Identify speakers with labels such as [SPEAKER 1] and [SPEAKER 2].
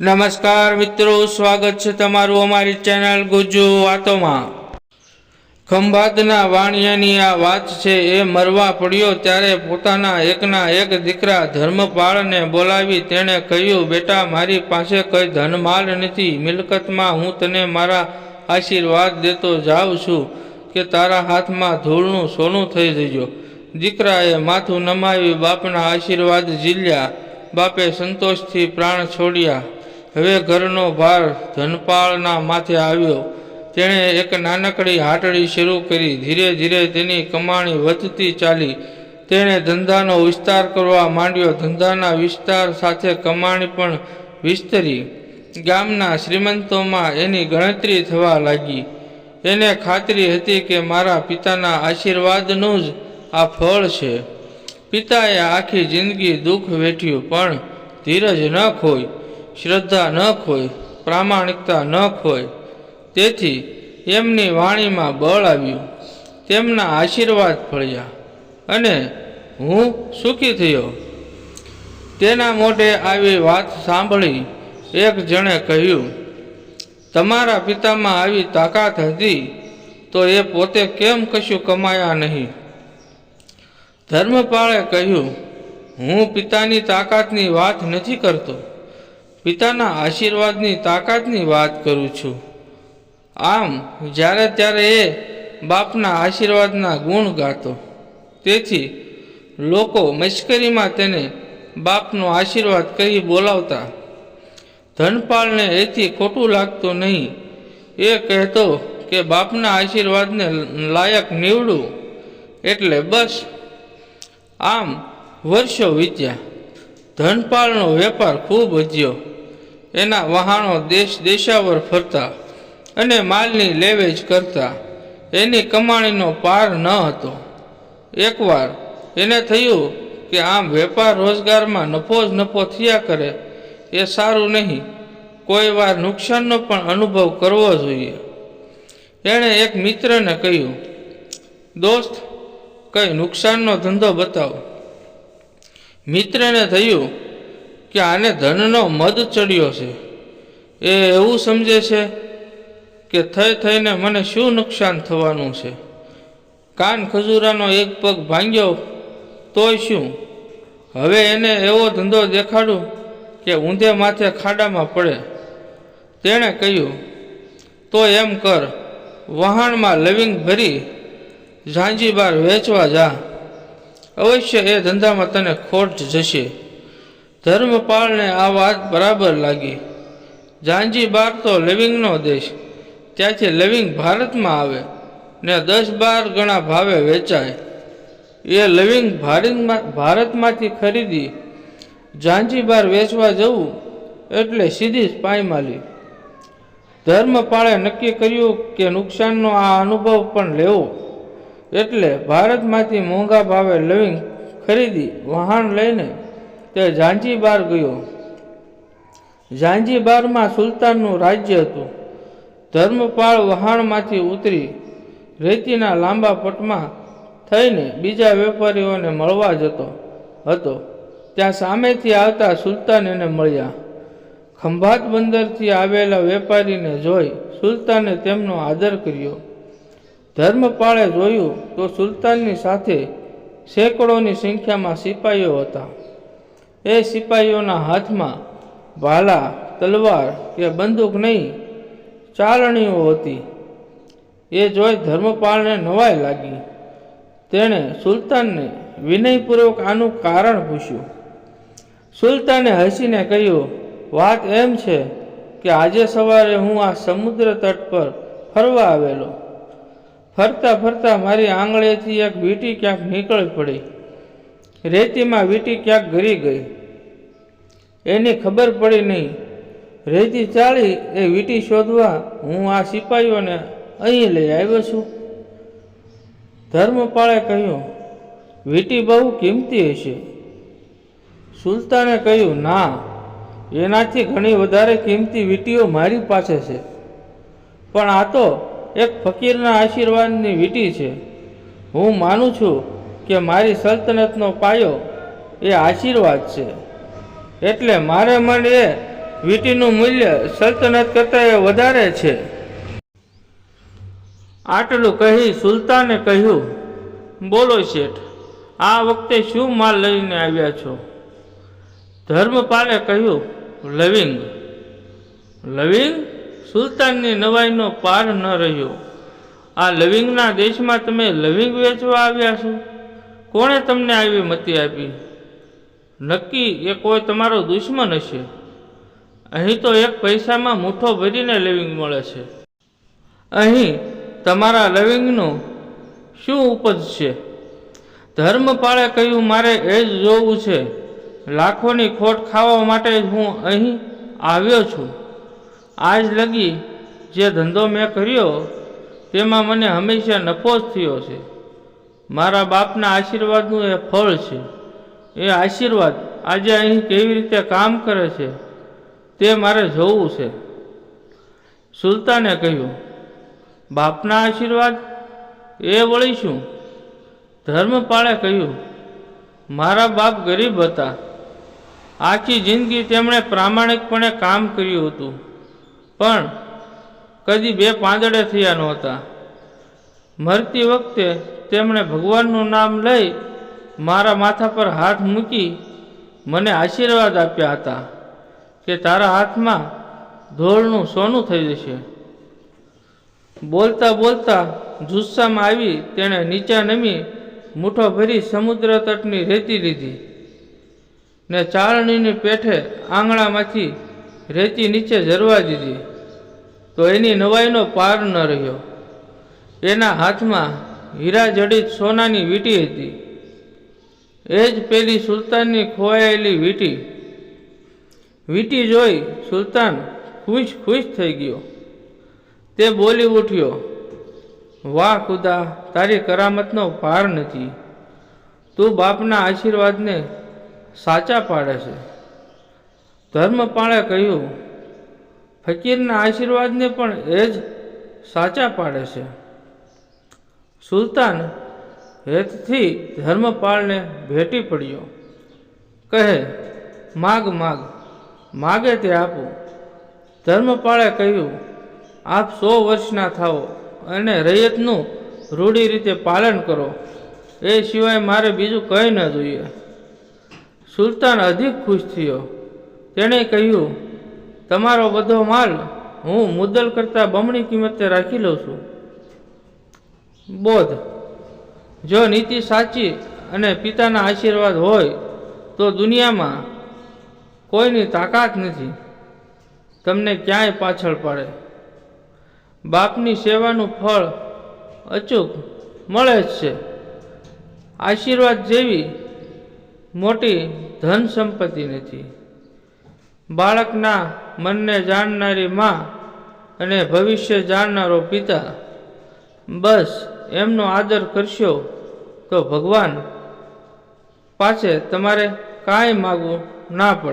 [SPEAKER 1] નમસ્કાર મિત્રો, સ્વાગત છે તમારું અમારી ચેનલ ગુજુ વાતોમાં. ખંભાતના વાણિયાની આ વાત છે, એ મરવા પડ્યો ત્યારે પોતાના એકના એક દીકરા ધર્મપાળને બોલાવી તેણે કહ્યું, બેટા, મારી પાસે કંઈ ધનમાલ નથી, મિલકતમાં હું તને મારા આશીર્વાદ દેતો જાઉં છું કે તારા હાથમાં ધૂળનું સોનું થઈ જજો. દીકરાએ માથું નમાવી બાપના આશીર્વાદ ઝીલ્યા, બાપે સંતોષથી પ્રાણ છોડ્યા. હવે ઘરનો ભાર ધનપાળના માથે આવ્યો. તેણે એક નાનકડી હાટડી શરૂ કરી. ધીરે ધીરે તેની કમાણી વધતી ચાલી. તેણે ધંધાનો વિસ્તાર કરવા માંડ્યો. ધંધાના વિસ્તાર સાથે કમાણી પણ વિસ્તરી. ગામના શ્રીમંતોમાં એની ગણતરી થવા લાગી. એને ખાતરી હતી કે મારા પિતાના આશીર્વાદનું જ આ ફળ છે. પિતાએ આખી જિંદગી દુઃખ વેઠ્યું, પણ ધીરજ ન ખોઈ. શ્રદ્ધા ન ખોઈ પ્રામાણિકતા ન ખોઈ તેથી એમની વાણીમાં બળ આવ્યું. તેમના આશીર્વાદ ફળ્યા. અને હું સુખી થયો. તેના મોઢે આવી વાત સાંભળી એક જણે કહ્યું, તમારા પિતામાં આવી તાકાત હતી તો એ પોતે કેમ કશું કમાયા નહીં? ધર્મપાળે કહ્યું, હું પિતાની તાકાતની વાત નથી કરતો. પિતાના આશીર્વાદની તાકાતની વાત કરું છું. આમ, જ્યારે ત્યારે એ બાપના આશીર્વાદના ગુણ ગાતો. તેથી, લોકો મશ્કરીમાં તેને બાપનો આશીર્વાદ કહી બોલાવતા. ધનપાળને એથી ખોટું લાગતું નહીં. એ કહેતો કે બાપના આશીર્વાદને લાયક નીવડું. એટલે બસ. આમ, વર્ષો વીત્યા. ધનપાળનો વેપાર ખૂબ વધ્યો. એના વહાણો દેશ દેશાવર ફરતા અને માલની લેવેજ કરતા. એની કમાણીનો પાર ન હતો. એકવાર એને થયું કે આમ વેપાર રોજગારમાં નફો જ નફો થયા કરે, એ સારું નહીં. કોઈ વાર નુકસાનનો પણ અનુભવ કરવો જોઈએ. એણે એક મિત્રને કહ્યું, દોસ્ત, કંઈ નુકસાનનો ધંધો બતાવો. મિત્રને થયું કે આને ધનનો મદ ચડ્યો છે. એ એવું સમજે છે કે થઈ થઈને મને શું નુકસાન થવાનું છે? કાન ખજૂરાનો એક પગ ભાંગ્યો તોય શું? હવે એને એવો ધંધો દેખાડું કે ઊંધે માથે ખાડામાં પડે. તેણે કહ્યું, તો એમ કર, વહાણમાં લવિંગ ભરી ઝાંઝીબાર વેચવા જા. અવશ્ય એ ધંધામાં તને ખોટ જશે. ધર્મપાળને આ વાત બરાબર લાગી. ઝાંઝીબાર તો લવિંગનો દેશ, ત્યાંથી લવિંગ ભારતમાં આવે ને દસ બાર ગણા ભાવે વેચાય. એ લવિંગ ભારતમાં, ભારતમાંથી ખરીદી ઝાંઝીબાર વેચવા જવું એટલે સીધી જ પાયમાલી. ધર્મપાળે નક્કી કર્યું કે નુકસાનનો આ અનુભવ પણ લેવો. એટલે ભારતમાંથી મોંઘા ભાવે લવિંગ ખરીદી વહાણ લઈને તે ઝાંઝીબાર ગયો. ઝાંઝીબારમાં સુલતાનનું રાજ્ય હતું. ધર્મપાળ વહાણમાંથી ઉતરી રેતીના લાંબા પટમાં થઈને બીજા વેપારીઓને મળવા જતો હતો. ત્યાં સામેથી આવતા સુલતાન એને મળ્યા. ખંભાત બંદરથી આવેલા વેપારીને જોઈ સુલતાને તેમનો આદર કર્યો. ધર્મપાળે જોયું તો સુલતાનની સાથે સેંકડોની સંખ્યામાં સિપાહીઓ હતા. એ સિપાહીઓના હાથમાં ભાલા, તલવાર કે બંદૂક નહીં, ચાલણીઓ હતી. એ જોઈ ધર્મપાળને નવાઈ લાગી. તેણે સુલતાનને વિનયપૂર્વક આનું કારણ પૂછ્યું. સુલતાને હસીને કહ્યું, વાત એમ છે કે આજે સવારે હું આ સમુદ્ર તટ પર ફરવા આવેલો. ફરતા ફરતા મારી આંગળેથી એક વીંટી ક્યાંક નીકળી પડી. રેતીમાં વીંટી ક્યાંક ગરી ગઈ. એની ખબર પડી નહીં. રેતી ચાલી એ વીંટી શોધવા હું આ સિપાહીઓને અહીં લઈ આવ્યો છું. ધર્મપાળે કહ્યું, વીંટી બહુ કિંમતી હશે. સુલતાને કહ્યું, ના, એનાથી ઘણી વધારે કિંમતી વીંટીઓ મારી પાસે છે. પણ આ તો એક ફકીરના આશીર્વાદની વીટી છે. હું માનું છું કે મારી સલ્તનતનો પાયો એ આશીર્વાદ છે. એટલે મારે મન એ વીટીનું મૂલ્ય સલ્તનત કરતાં એ વધારે છે. આટલું કહી સુલતાને કહ્યું, બોલો શેઠ, આ વખતે શું માલ લઈને આવ્યા છો? ધર્મપાલે કહ્યું, લવિંગ. લવિંગ? સુલતાનની નવાઈનો પાર ન રહ્યો. આ લવિંગના દેશમાં તમે લવિંગ વેચવા આવ્યા છો? કોણે તમને આવી મતી આપી? નક્કી એ કોઈ તમારો દુશ્મન હશે? અહીં તો એક પૈસામાં મુઠ્ઠો ભરીને લવિંગ મળે છે. અહીં તમારા લવિંગનું શું ઉપજ છે? ધર્મપાળે કહ્યું, મારે એ જ જોવું છે. લાખોની ખોટ ખાવા માટે હું અહીં આવ્યો છું. આજ લગી જે ધંધો મેં કર્યો, તેમાં મને હંમેશા નફો જ થયો છે. મારા બાપના આશીર્વાદનું એ ફળ છે. એ આશીર્વાદ આજે અહીં કેવી રીતે કામ કરે છે, તે મારે જોવું છે. સુલતાને કહ્યું, બાપના આશીર્વાદ? એ વળી શું? ધર્મપાળે કહ્યું, મારા બાપ ગરીબ હતા. આખી જિંદગી તેમણે પ્રામાણિકપણે કામ કર્યું હતું. પણ કદી બે પાંદડે થયા નહોતા. મરતી વખતે તેમણે ભગવાનનું નામ લઈ મારા માથા પર હાથ મૂકી મને આશીર્વાદ આપ્યા હતા કે તારા હાથમાં ધોળનું સોનું થઈ જશે. બોલતા બોલતા જુસ્સામાં આવી તેણે નીચે નમી મૂઠો ભરી સમુદ્ર તટની રેતી લીધી ને ચાળણીની પેઠે આંગણામાંથી રેતી નીચે ઝરવા દીધી. તો એની નવાઈનો પાર ન રહ્યો. એના હાથમાં હીરા જડિત સોનાની વીંટી હતી. એ જ પેલી સુલતાનની ખોવાયેલી વીંટી. વીંટી જોઈ સુલતાન ખુશ ખુશ થઈ ગયો. તે બોલી ઉઠ્યો, વાહ ખુદા, તારી કરામતનો પાર નથી. તું બાપના આશીર્વાદને સાચા પાડે છે. ધર્મપાળે કહ્યું, ફકીરના આશીર્વાદને પણ એ જ સાચા પાડે છે. સુલતાન હેતથી ધર્મપાળને ભેટી પડ્યો. કહે, માગ માગ, માગે તે આપું. ધર્મપાળે કહ્યું, આપ સો વર્ષના થાઓ અને રૈયતનું રૂઢી રીતે પાલન કરો. એ સિવાય મારે બીજું કંઈ ન જોઈએ. સુલતાન અધિક ખુશ થયો. તેણે કહ્યું, તમારો બધો માલ હું મુદ્દલ કરતાં બમણી કિંમતે રાખી લઉં છું. બોધ, જો નીતિ સાચી અને પિતાના આશીર્વાદ હોય, તો દુનિયામાં કોઈની તાકાત નથી. તમને ક્યાંય પાછળ પડે. બાપની સેવાનું ફળ અચૂક મળે જ છે. આશીર્વાદ જેવી મોટી ધન સંપત્તિ નથી. બાળકના મનને જાણનારી મા અને ભવિષ્ય જાણનારો પિતા. બસ એમનો આદર કરશો તો ભગવાન પાસે તમારે કાંઈ માગવું ના પડે.